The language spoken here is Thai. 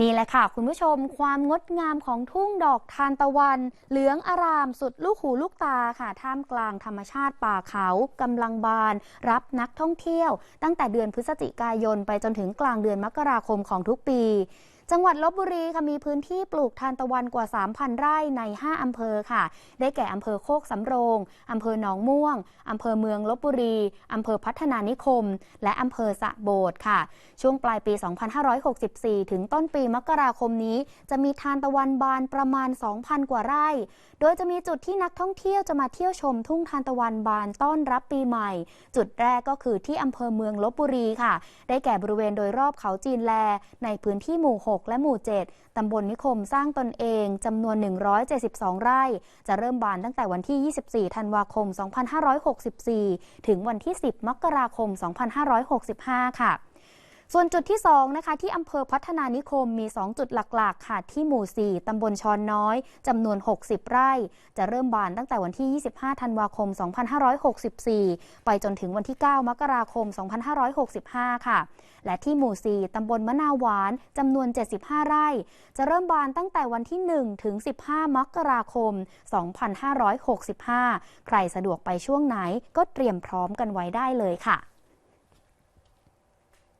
นี่แหละค่ะ คุณผู้ชมความงดงามของทุ่งดอกทานตะวัน เหลืองอารามสุดลูกหูลูกตาค่ะ ท่ามกลางธรรมชาติป่าเขากำลังบาน รับนักท่องเที่ยว ตั้งแต่เดือนพฤศจิกายนไปจนถึงกลางเดือนมกราคมของทุกปี จังหวัดลบบุรีค่ะมีพื้นที่ปลูกทานตะวันกว่า 3,000 ไร่ใน 5 อำเภอค่ะ ได้แก่อำเภอโคกสำโรง อำเภอหนองม่วง อำเภอเมืองลบบุรี อำเภอพัฒนานิคม และอำเภอสะโบดค่ะ ช่วงปลายปี 2564 ถึงต้นปีมกราคมนี้ จะมีทานตะวันบานประมาณ 2,000 กว่าไร่ โดยจะมีจุดที่นักท่องเที่ยวจะมาเที่ยวชมทุ่งทานตะวันบานต้อนรับปีใหม่ จุดแรกก็คือที่อำเภอเมืองลบบุรีค่ะ ได้แก่บริเวณโดยรอบเขาจีนแล ในพื้นที่หมู่6 6 และหมู่ 7 ตำบลนิคมสร้างตนเองจำนวน 172 ไร่ จะเริ่มบานตั้งแต่วันที่ 24 ธันวาคม 2564 ถึงวันที่ 10 มกราคม 2565 ค่ะ ส่วนจุดที่2นะคะที่อำเภอพัฒนานิคมมี 2 จุดหลักๆ ค่ะ ที่หมู่ 4 ตำบลชอนน้อยจำนวน 60 ไร่ จะเริ่มบานตั้งแต่วันที่ 25 ธันวาคม 2564 ไปจนถึงวันที่ 9 มกราคม 2565 ค่ะ และที่หมู่ 4 ตำบลมะนาวหวานจำนวน 75 ไร่ จะเริ่มบานตั้งแต่วันที่ 1 ถึง 15 มกราคม 2565 ใครสะดวกไปช่วงไหนก็เตรียมพร้อมกันไว้ได้เลยค่ะ